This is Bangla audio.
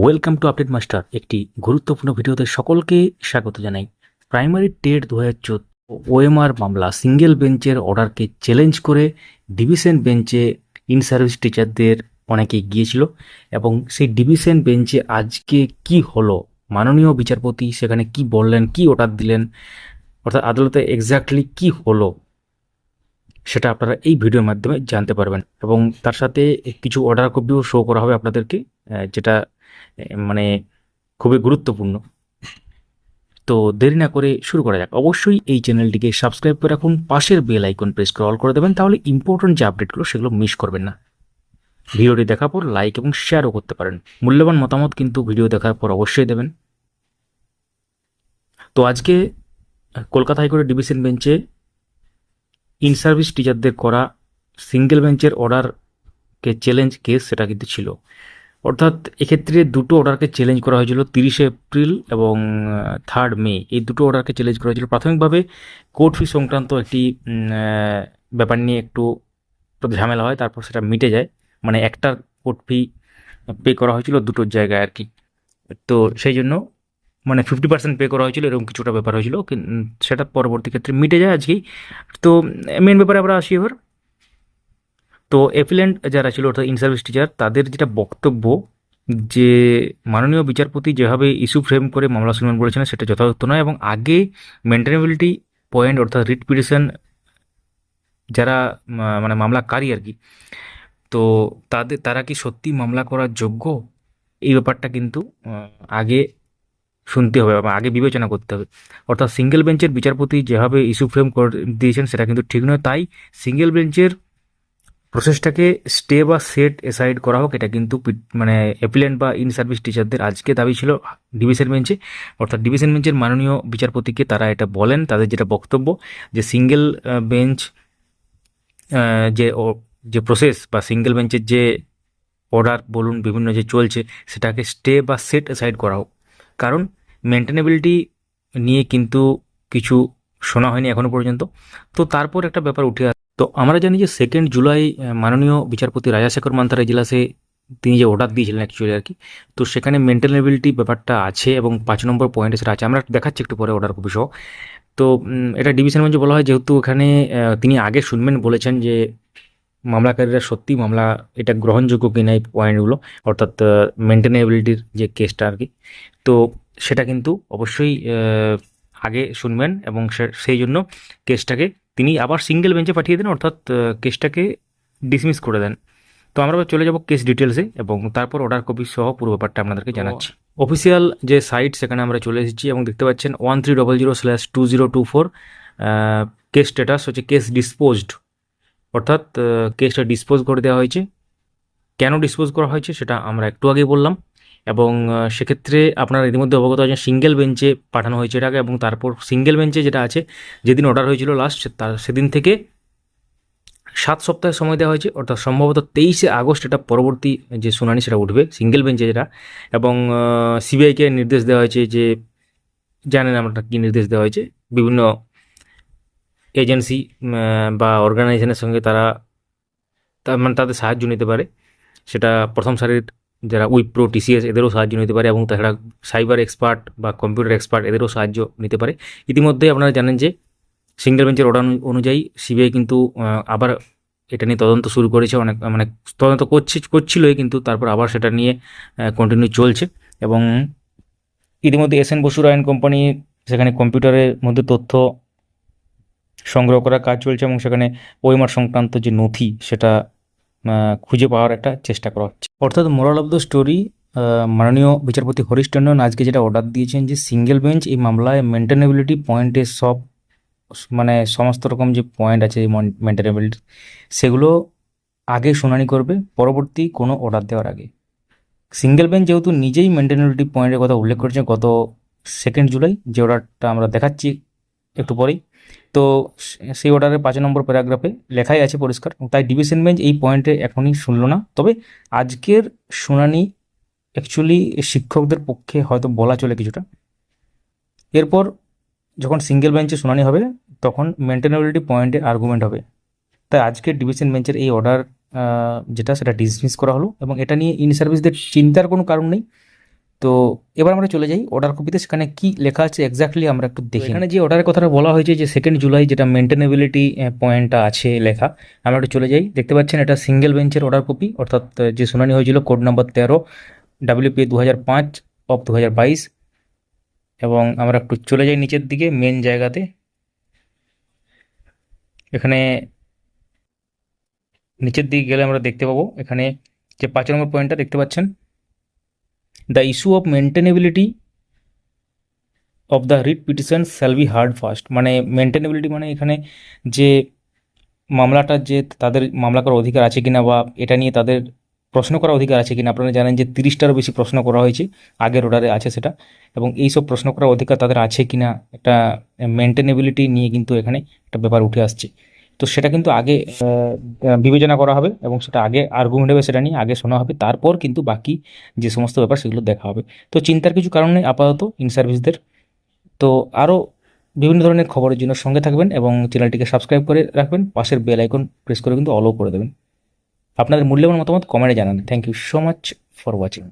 ওয়েলকাম টু আপডেট মাস্টার একটি গুরুত্বপূর্ণ ভিডিওতে সকলকে স্বাগত জানাই। প্রাইমারি টেট দু হাজার চোদ্দ ওএমআর মামলা সিঙ্গেল বেঞ্চের অর্ডারকে চ্যালেঞ্জ করে ডিভিশন বেঞ্চে ইন সার্ভিস টিচারদের অনেকে গিয়েছিল এবং সেই ডিভিশন বেঞ্চে আজকে কি হলো, মাননীয় বিচারপতি সেখানে কি বললেন, কি অর্ডার দিলেন, অর্থাৎ আদালতে এক্স্যাক্টলি কি হলো, সেটা আপনারা এই ভিডিওর মাধ্যমে জানতে পারবেন এবং তার সাথে কিছু অর্ডার কপিও শো করা হবে আপনাদেরকে যেটা মানে খুবই গুরুত্বপূর্ণ। তো দেরি না করে শুরু করা যাক। অবশ্যই এই চ্যানেলটিকে সাবস্ক্রাইব করে রাখুন, পাশের বেল আইকন প্রেস করে অল করে দেবেন, তাহলে ইম্পর্টেন্ট যে আপডেটগুলো সেগুলো মিস করবেন না। ভিডিওটি দেখার পর লাইক এবং শেয়ারও করতে পারেন। মূল্যবান মতামত কিন্তু ভিডিও দেখার পর অবশ্যই দেবেন। তো আজকে কলকাতা হাইকোর্টের ডিভিশন বেঞ্চে ইন সার্ভিস টিচারদের করা সিঙ্গেল বেঞ্চের অর্ডারকে চ্যালেঞ্জ কেস সেটা কিন্তু ছিল। অর্থাৎ এক্ষেত্রে দুটো অর্ডারকে চ্যালেঞ্জ করা হয়েছিল তিরিশে এপ্রিল এবং থার্ড মে এই দুটো অর্ডারকে চ্যালেঞ্জ করা হয়েছিল। প্রাথমিকভাবে কোর্ট ফি সংক্রান্ত একটি ব্যাপার নিয়ে একটু ঝামেলা হয়, তারপর সেটা মিটে যায়। মানে একটা কোর্ট ফি পে করা হয়েছিল দুটোর জায়গায় আর কি। তো সেই জন্য মানে ফিফটি পার্সেন্ট পে করা হয়েছিল, এরকম কিছুটা ব্যাপার হয়েছিল। সেটা পরবর্তী ক্ষেত্রে মিটে যায় আজকেই। তো মেন ব্যাপারে আমরা আসি এবার। তো এফিলেন্ট যারা ছিল, অর্থাৎ ইন সার্ভিস টিচার তাদের যেটা বক্তব্য, যে মাননীয় বিচারপতি যেভাবে ইস্যু ফ্রেম করে মামলা শুনানি বলেছেন, সেটা যথাযথ নয় এবং আগে মেনটেনেবিলিটি পয়েন্ট অর্থাৎ রিট পিটিশন যারা মানে মামলাকারী আর কি, তো তাদের, তারা কি সত্যি মামলা করার যোগ্য? এই ব্যাপারটা কিন্তু আগে শুনতে হবে বা আগে বিবেচনা করতে হবে। অর্থাৎ সিঙ্গেল বেঞ্চের বিচারপতি যেভাবে ইস্যু ফ্রেম করে দিয়েছেন, সেটা কিন্তু ঠিক নয়। তাই সিঙ্গেল বেঞ্চের প্রসেসটাকে স্টে বা সেট এসাইড করা হোক, এটা কিন্তু মানে অ্যাপিলেন্ট বা ইন সার্ভিস টিচারদের আজকে দাবি ছিল ডিভিশন বেঞ্চে অর্থাৎ ডিভিশন বেঞ্চের মাননীয় বিচারপতিকে তারা এটা বলেন, তাদের যেটা বক্তব্য যে সিঙ্গেল বেঞ্চ যে যে প্রসেস বা সিঙ্গেল বেঞ্চের যে অর্ডার বলুন, বিভিন্ন যে চলছে, সেটাকে স্টে বা সেট এসাইড করা হোক। কারণ মেনটেনেবিলিটি নিয়ে কিন্তু কিছু শোনা হয়নি এখনও পর্যন্ত। তো তারপর একটা ব্যাপার উঠে তো আমরা জানি যে সেকেন্ড জুলাই মাননীয় বিচারপতি রাজাশেখর মান্তার এজলাসে তিনি যে অর্ডার দিয়েছিলেন অ্যাকচুয়ালি আর কি তো সেখানে মেনটেনেবিলিটি ব্যাপারটা আছে এবং পাঁচ নম্বর পয়েন্টে সেটা আছে। আমরা দেখাচ্ছি একটু পরে অর্ডার সহ। তো এটা ডিভিশন বেঞ্চে বলা হয়, যেহেতু এখানে তিনি আগে শুনবেন বলেছেন যে মামলাকারীরা সত্যি মামলা এটা গ্রহণযোগ্য কিনা এই পয়েন্টগুলো অর্থাৎ মেনটেনেবিলিটির যে কেসটা আর কি তো সেটা কিন্তু অবশ্যই আগে শুনবেন এবং সেই জন্য কেসটাকে তিনি আবার সিঙ্গেল বেঞ্চে পাঠিয়ে দেন অর্থাৎ কেসটাকে ডিসমিস করে দেন। তো আমরা চলে যাব কেস ডিটেলসে এবং তারপর অর্ডার কপি সহ পুরো ব্যাপারটা আপনাদেরকে জানাচ্ছি। অফিসিয়াল যে সাইট সেখানে আমরা চলে এসেছি এবং দেখতে পাচ্ছেন one three double zero slash two zero two four case status হচ্ছে কেস ডিসপোজড অর্থাৎ কেসটা ডিসপোজ করে দেওয়া হয়েছে। কেন ডিসপোজ করা হয়েছে সেটা আমরা একটু আগে বললাম। এবং সেক্ষেত্রে আপনারা ইতিমধ্যে অবগত আছেন সিঙ্গেল বেঞ্চে পাঠানো হয়েছে এটাকে এবং তারপর সিঙ্গেল বেঞ্চে যেটা আছে, যেদিন অর্ডার হয়েছিল লাস্ট তার সেদিন থেকে সাত সপ্তাহের সময় দেওয়া হয়েছে। অর্থাৎ সম্ভবত তেইশে আগস্ট এটা পরবর্তী যে শুনানি সেটা উঠবে, সিঙ্গেল বেঞ্চে যেটা। এবং সিবিআইকে নির্দেশ দেওয়া হয়েছে যে, জানেন আমরা কী নির্দেশ দেওয়া হয়েছে। বিভিন্ন এজেন্সি বা অর্গানাইজেশনের সঙ্গে তার মানে তাদের সাহায্য নিতে পারে। সেটা প্রথম সারির যারা উইপ্রো টিসিএস এদেরও সাহায্য নিতে পারে এবং তাছাড়া সাইবার এক্সপার্ট বা কম্পিউটার এক্সপার্ট এদেরও সাহায্য নিতে পারে। ইতিমধ্যে আপনারা জানেন যে সিঙ্গেল বেঞ্চের অর্ডার অনুযায়ী সিবিআই কিন্তু আবার এটা নিয়ে তদন্ত শুরু করেছে, অনেক মানে তদন্ত করছে, করছিলই কিন্তু তারপর আবার সেটা নিয়ে কন্টিনিউ চলছে এবং ইতিমধ্যে এস এন বসুর আইন কোম্পানি সেখানে কম্পিউটারের মধ্যে তথ্য সংগ্রহ করার কাজ চলছে এবং সেখানে ওএমআর সংক্রান্ত যে নথি সেটা খুঁজে পাওয়ার একটা চেষ্টা করা হচ্ছে। অর্থাৎ মোরাল অফ দ্য স্টোরি মাননীয় বিচারপতি হরিশ টন্ডন আজকে যেটা অর্ডার দিয়েছেন যে সিঙ্গেল বেঞ্চ এই মামলায় মেনটেনেবিলিটি পয়েন্টের সব মানে সমস্ত রকম যে পয়েন্ট আছে মেনটেনেবিলিটি সেগুলো আগে শুনানি করবে পরবর্তী কোনো অর্ডার দেওয়ার আগে। সিঙ্গেল বেঞ্চ যেহেতু নিজেই মেনটেনেবিলিটি পয়েন্টের কথা উল্লেখ করেছে, গত সেকেন্ড জুলাই যে অর্ডারটা আমরা দেখাচ্ছি একটু পরেই। তো সেই অর্ডারের পাঁচ নম্বর প্যারাগ্রাফে লেখাই আছে পরিষ্কার। তাই ডিভিশন বেঞ্চ এই পয়েন্টে এখনই শুনলো না। তবে আজকের শুনানি অ্যাকচুয়ালি শিক্ষকদের পক্ষে হয়তো বলা চলে কিছুটা। এরপর যখন সিঙ্গেল বেঞ্চে শুনানি হবে, তখন মেনটেনেবিলিটি পয়েন্টে আর্গুমেন্ট হবে। তাই আজকের ডিভিশন বেঞ্চের এই অর্ডার যেটা সেটা ডিসমিস করা হলো এবং এটা নিয়ে ইন সার্ভিসদের চিন্তার কোনো কারণ নেই। তো এবার আমরা চলে যাই অর্ডার কপিতে সেখানে কি লেখা আছে এক্স্যাক্টলি আমরা একটু দেখি এখানে যে অর্ডারের কথাটা বলা হয়েছে যে সেকেন্ড জুলাই যেটা মেনটেনেবিলিটি পয়েন্টটা আছে লেখা আমরা একটু চলে যাই। দেখতে পাচ্ছেন এটা সিঙ্গেল বেঞ্চের অর্ডার কপি অর্থাৎ যে শুনানি হয়েছিল কোড নাম্বার তেরো ডাব্লিউপি দু হাজার পাঁচ অফ দু হাজার বাইশ। এবং আমরা একটু চলে যাই নিচের দিকে মেন জায়গাতে। এখানে নিচের দিকে গেলে আমরা দেখতে পাবো এখানে যে পাঁচ নম্বর পয়েন্টটা দেখতে পাচ্ছেন the issue of maintainability of the writ petition shall be heard first মানে মেনটেনেবিলিটি মানে এখানে যে মামলাটার যে তাদের মামলা করার অধিকার আছে কিনা বা এটা নিয়ে তাদের প্রশ্ন করার অধিকার আছে কিনা, আপনারা জানেন যে তিরিশটারও বেশি প্রশ্ন করা হয়েছে, আগের অর্ডারে আছে সেটা, এবং এই সব প্রশ্ন করার অধিকার তাদের আছে কিনা, একটা মেনটেনেবিলিটি নিয়ে কিন্তু এখানে একটা ব্যাপার উঠে আসছে। তো সেটা কিন্তু আগে বিবেচনা করা হবে এবং সেটা আগে আর্গুমেন্ট হবে, সেটা নিয়ে আগে শোনা হবে। তারপর কিন্তু বাকি যে সমস্ত ব্যাপার সেগুলো দেখা হবে। তো চিন্তার কিছু কারণ নেই, আপাতত ইন সার্ভিসদের তো আরও বিভিন্ন ধরনের খবরের জন্য সঙ্গে থাকবেন এবং চ্যানেলটিকে সাবস্ক্রাইব করে রাখবেন। পাশের বেল আইকন প্রেস করে কিন্তু অলো করে দেবেন। আপনাদের মূল্যবান মতামত কমেন্টে জানান। Thank you so much for watching